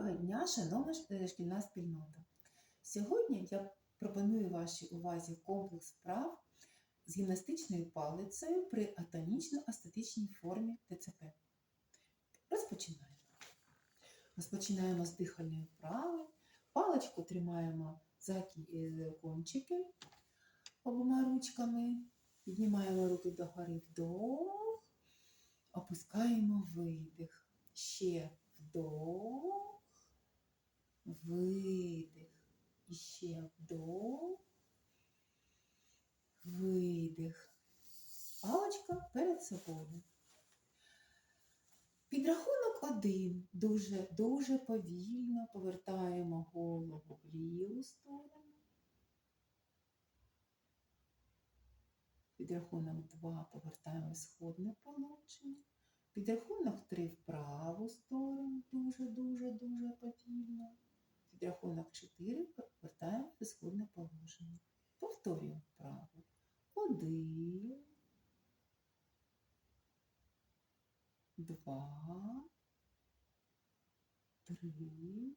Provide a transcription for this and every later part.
Доброго дня, шановна е, шкільна спільнота. Сьогодні я пропоную вашій увазі комплекс вправ з гімнастичною палицею при атонічно-астатичній формі ТЦП. Розпочинаємо. Розпочинаємо з дихальної вправи. Паличку тримаємо за е, кончики обома ручками. Піднімаємо руки догори вдох, опускаємо видих. Ще вдох, видих. І ще вдох, видих. Паличка перед собою. Підрахунок один. Дуже, дуже повільно повертаємо голову в ліву сторону. Підрахунок 2 повертаємо в сходне положення. Підрахунок 3 в праву сторону, дуже-дуже дуже повільно. Підрахунок 4 повертаємо в ісходне положення. Повторюємо вправо. Один, два, три,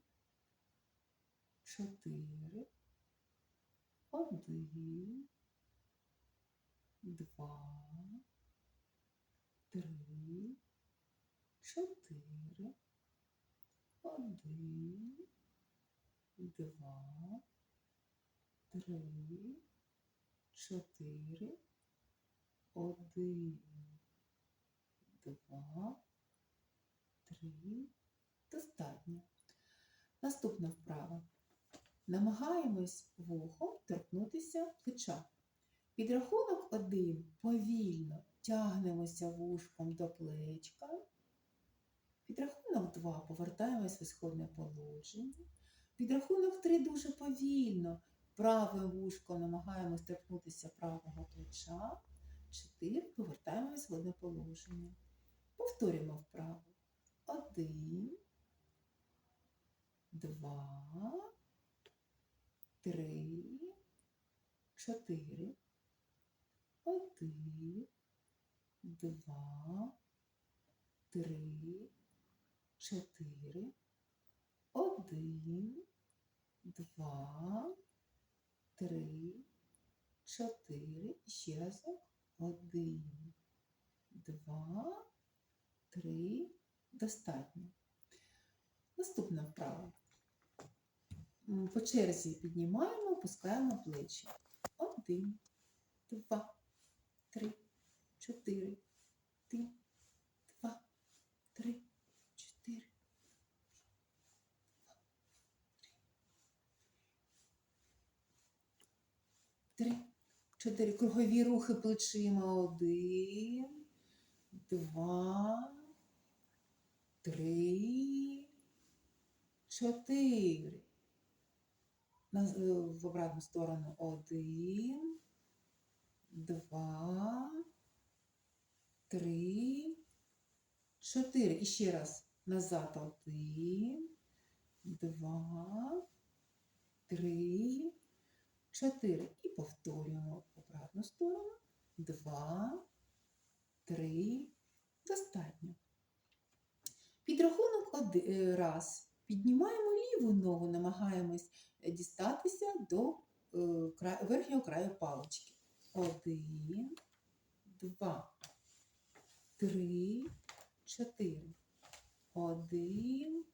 чотири, один, два, три, чотири, один, два, три, чотири, один, два, три. Достатньо. Наступна вправа. Намагаємось вухом торкнутися плеча. Підрахунок один повільно тягнемося вушком до плечка. Підрахунок 2 повертаємось в ісходне положення. Підрахунок 3 дуже повільно. Правим вушком намагаємось торкнутися правого плеча. 4 повертаємось в ісходне положення. Повторюємо вправо. 1, 2, 3, 4, 1, 2, 3, 4, 1, 2, 3, 4. І ще разок. 1, 2, 3. Достатньо. Наступна вправа. По черзі піднімаємо, опускаємо плечі. Один, два, три, чотири, один, два, три, чотири. Три, чотири. Кругові рухи плечима. Один, два, три, чотири. Е, В обратну сторону. Один, два, три, чотири. І ще раз. Назад. Один, два, три, чотири. І повторюємо обратну сторону. Два, три. Достатньо. Підрахунок один е, раз. Піднімаємо ліву ногу, намагаємось дістатися до е, верхнього краю палички. Один, два, три, чотири. Один,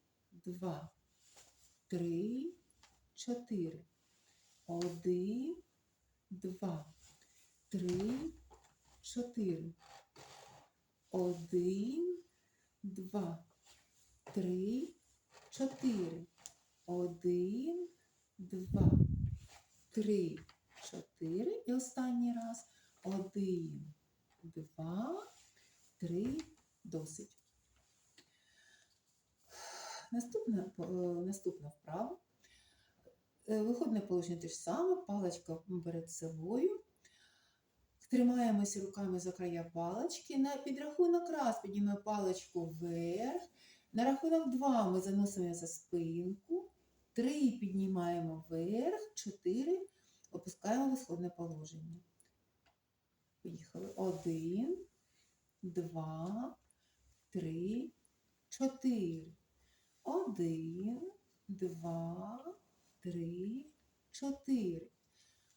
два, три, чотири. Один, два, три, чотири. Один, два, три, чотири. Один, два, три, чотири. І останній раз. Один, два, три. Досить. Наступна, е, наступна вправа. Е, Виходне положення те ж саме, паличка перед собою. Тримаємося руками за края палички. На підрахунок раз піднімаємо паличку вверх. На рахунок два ми заносимо за спинку. Три піднімаємо вверх. Чотири опускаємо в ісходне положення. Поїхали. Один, два, три, чотири. Один, два, три, чотири.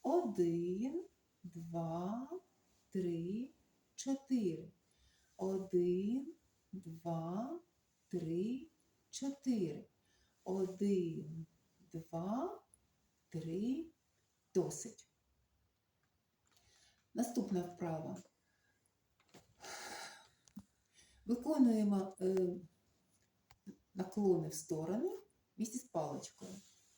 Один, два, три, чотири. Один, два, три, чотири. Один, два, три. Досить. Наступна вправа. Виконуємо е, наклони в сторони місті з паличкою.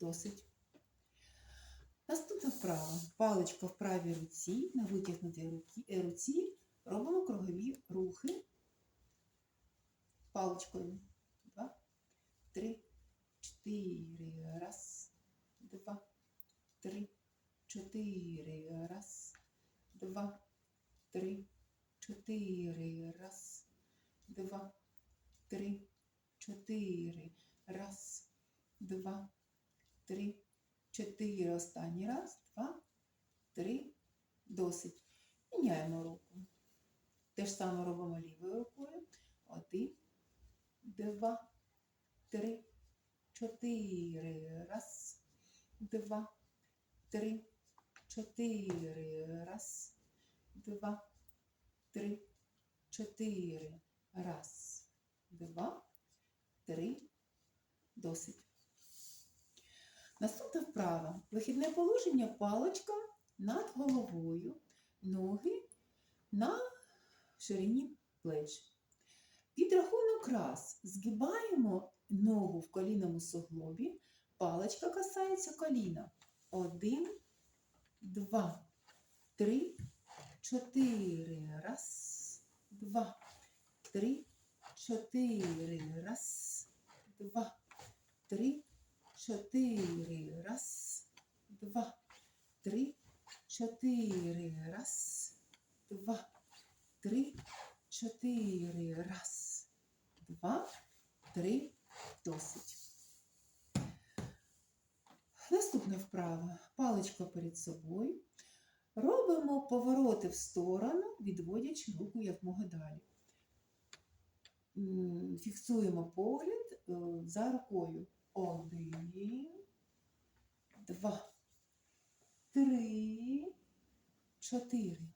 Досить. Наступна вправа. Паличка в правій руці, на витягнутій руці, е, робимо кругові рухи паличкою. Два, три, чотири. Раз, два, три, чотири. Раз, два, три, чотири. Раз, два, три, чотири. Раз, два, три, чотири. Останній раз, два, три. Досить. Міняємо руку. Те ж саме робимо лівою рукою. Один, два, три, чотири. Раз, два, три, чотири. Раз, два, три, чотири. Раз, два, три. Досить. Наступна вправа. Вихідне положення паличка над головою, ноги на ширині плеч. Підрахунок раз. Згибаємо ногу в колінному суглобі, паличка касається коліна. Один, два, три, чотири. Раз, два, три, чотири. Раз, два, три, чотири. Раз, два, три, чотири. Раз, два, три, чотири. Раз, два, три. Досить. Наступна вправа. Паличка перед собою. Робимо повороти в сторону, відводячи руку якмога далі. Фіксуємо погляд е, за рукою. Один, два, три, чотири.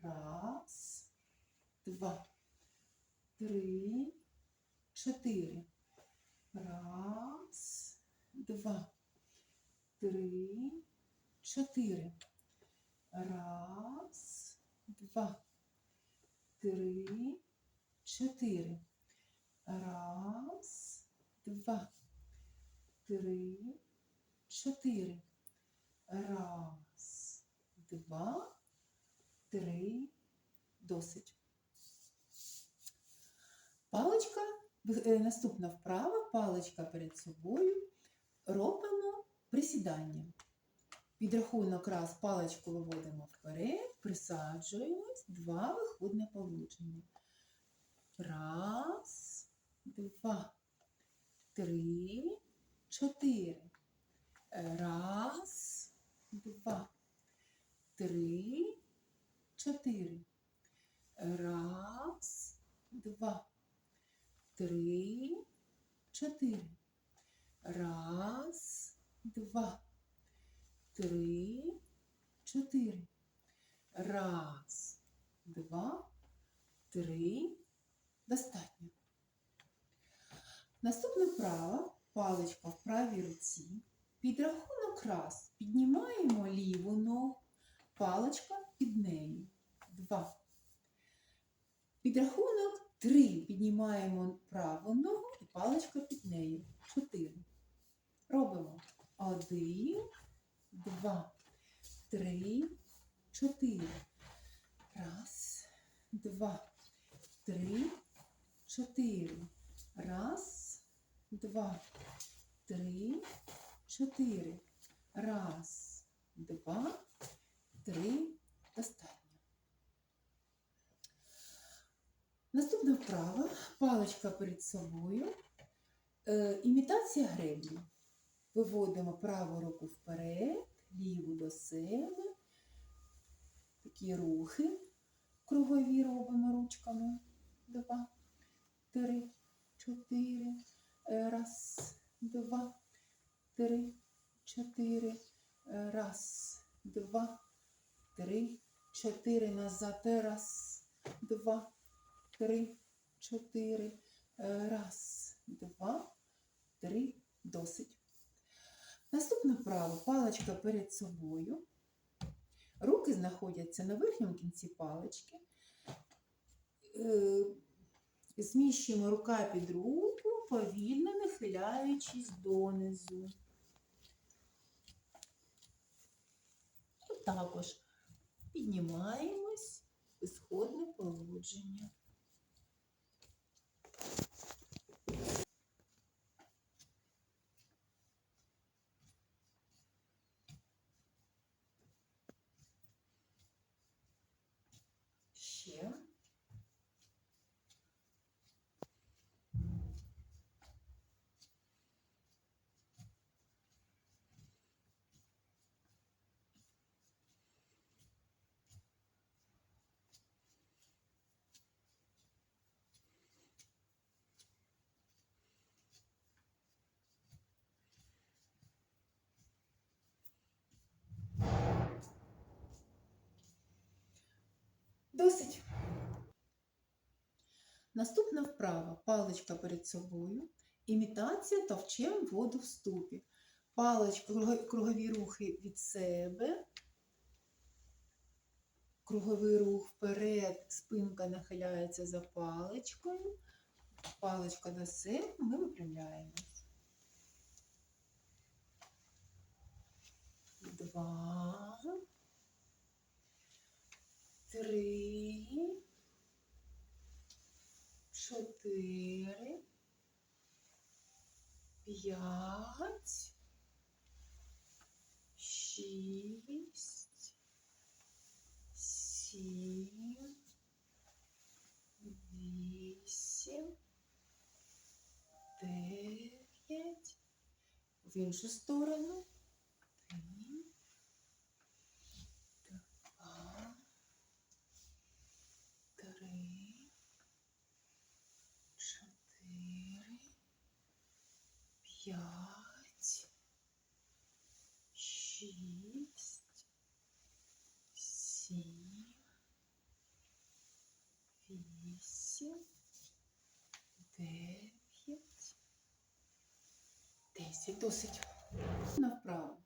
Раз, два, три, чотири. Раз, два, три, чотири. Раз, два, три, чотири. Раз, два, три, чотири. Раз, два, три. Досить. Паличка, е, наступна вправа, паличка перед собою. Робимо присідання. Підрахунок раз паличку виводимо вперед, присаджуємось, два виходне положення. Раз, два, три, чотири. Раз, два, три, чотири. Раз, два, три, чотири. Раз, два, три, чотири. Раз, два, три. Достатньо. Наступна вправа, паличка в правій руці. Підрахунок раз. Піднімаємо ліву ногу, паличка під нею. Два. Підрахунок три. Піднімаємо праву ногу і паличка під нею. Чотири. Робимо один, два, три, чотири. Раз, два, три, чотири. Раз, два, три, чотири. Раз, два, три. Достатньо. Наступна вправа. Паличка перед собою. Е, імітація греблі. Виводимо праву руку вперед, ліву до себе. Такі рухи кругові робимо ручками. Два, три, чотири. Е, Раз, два, три, чотири. Е, Раз, два, три, чотири. Назад. Раз, два, три, чотири. Е, Раз, два, три. Досить. Наступне право. Паличка перед собою. Руки знаходяться на верхньому кінці палички. Е, Зміщуємо рука під руку, повільно нахиляючись донизу. Також піднімаємось в ісходне положення. Ще. Досить. Наступна вправа. Паличка перед собою. Імітація товчем воду в ступі. Паличка, кругові рухи від себе. Круговий рух вперед, спинка нахиляється за паличкою. Паличка до себе, ми випрямляємось. Два. Три. Чотири. П'ять. Шість. Сім. Вісім. Дев'ять. В іншу сторону. Три. Два. Три. Чотири. П'ять. Шість. Сім. Вісім. Дев'ять. Десять. Досить. Навправо.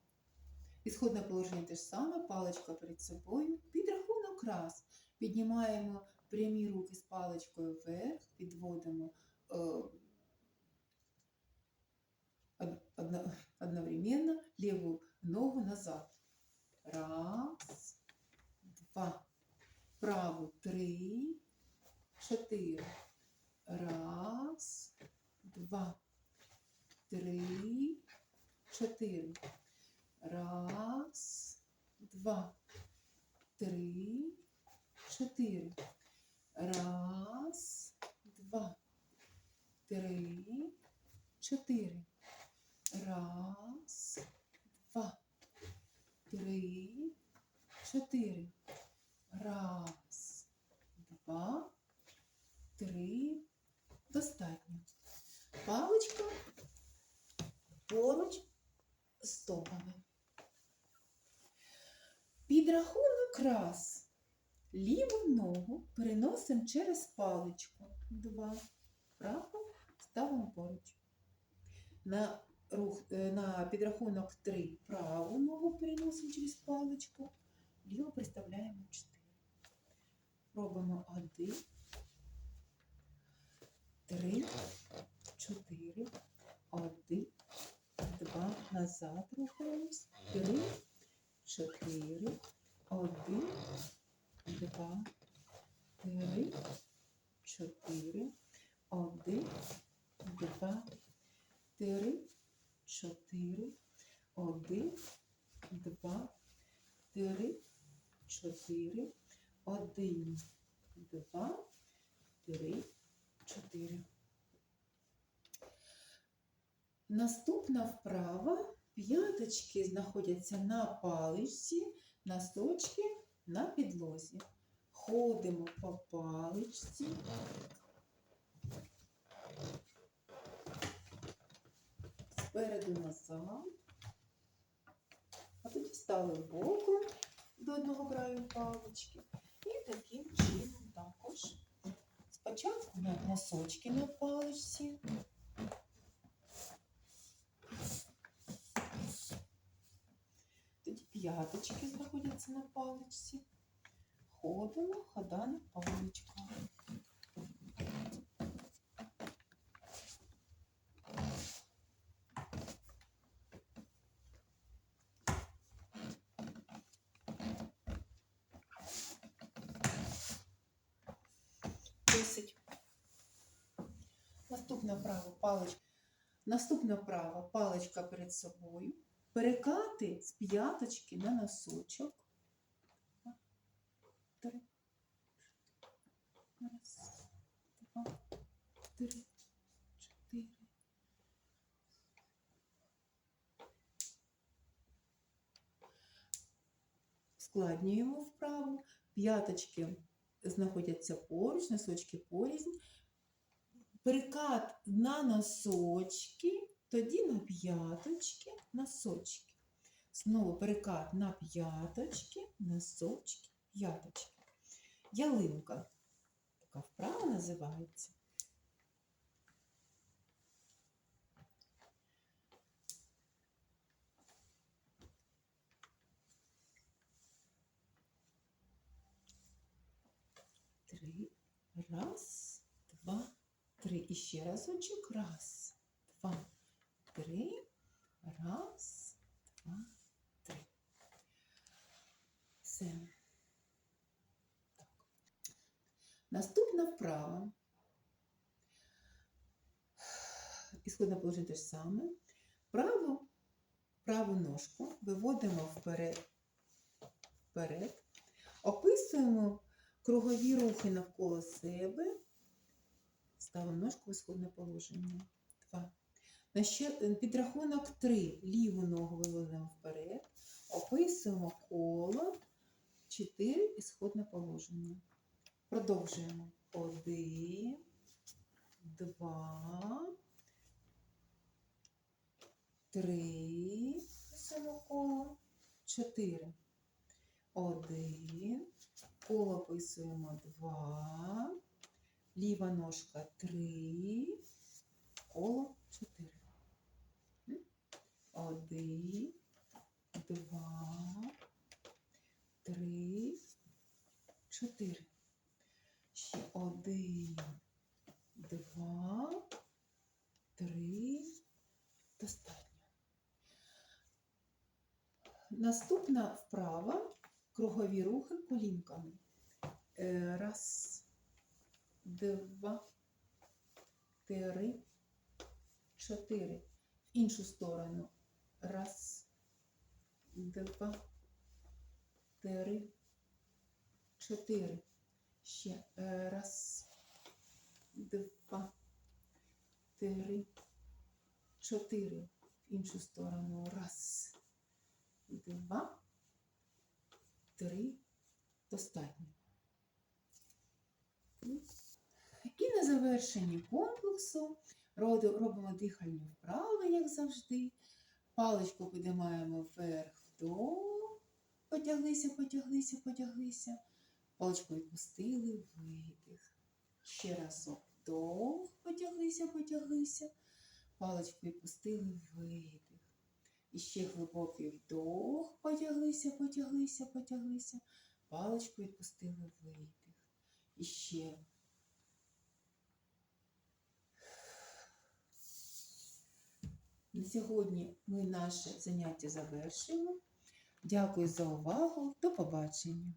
Ісходне положення те ж саме, паличка перед собою. Підрахунок раз. Піднімаємо прямі руки з паличкою вверх, підводимо е, одновременно ліву ногу назад. Раз, два. Праву три, чотири. Раз, два, три, чотири. Раз, два, три, чотири. Раз, два, три, чотири. Раз, два, три, чотири. Раз, два, три. Достатньо. Паличка поруч з стопами. Підрахунок раз. Ліву ногу переносимо через паличку. Два. Праву ставимо поруч. На, рух, е, на підрахунок 3 праву ногу переносимо через паличку. Ліву приставляємо 4. Робимо 1, 3, 4, 1, 2, назад рухаємось. 3, 4, 1, два, три, чотири, один, два, три, чотири, один, два, три, чотири, один, два, три, чотири. Наступна вправа. П'яточки знаходяться на паличці, носочки на підлозі. Ходимо по паличці. Спереду назад. А тоді стали боком до одного краю палички. І таким чином також. Спочатку на носочки на паличці. Тоді п'яточки знаходяться на паличці. Ходимо, хода на паличках. Десять. Наступна вправа паличка. Наступна вправа паличка перед собою. Перекати з п'яточки на носочок. Три. Раз, два, три, чотири. Складнюємо вправу. П'яточки знаходяться поруч, носочки порізні. Перекат на носочки, тоді на п'яточки, носочки. Знову перекат на п'яточки, носочки, п'яточки. Ялинка. Така вправа називається. Три. Раз, три. І ще разочок. Раз, два, три. Раз, два, три. Все. Так. Наступна вправа. Ісходне положення те ж саме. Праву, праву ножку виводимо вперед, вперед, описуємо кругові рухи навколо себе. Ставимо ножку в ісходне положення. Два. На ще, підрахунок три. Ліву ногу виводимо вперед. Описуємо коло. Чотири ісходне положення. Продовжуємо. Один, два, три. Писуємо коло. Чотири. Один. Коло описуємо два. Ліва ножка три. Коло чотири. М? Один, два, три, чотири. Ще один, два, три. Достатньо. Наступна вправа кругові рухи колінками. Е, Раз, два, три, чотири. В іншу сторону. Раз, два, три, чотири. Ще Е, раз, два, три, чотири. В іншу сторону. Раз, два, три. Достатньо. І на завершенні комплексу робимо дихальні вправи, як завжди. Паличку підіймаємо вверх вдох. Потяглися, потяглися, потяглися. Паличку відпустили, видих. Ще раз вдох, потяглися, потяглися. Паличку відпустили, видих. І ще глибокий вдох, потяглися, потяглися, потяглися. Паличку відпустили, видих. І ще. На сьогодні ми наше заняття завершуємо. Дякую за увагу. До побачення.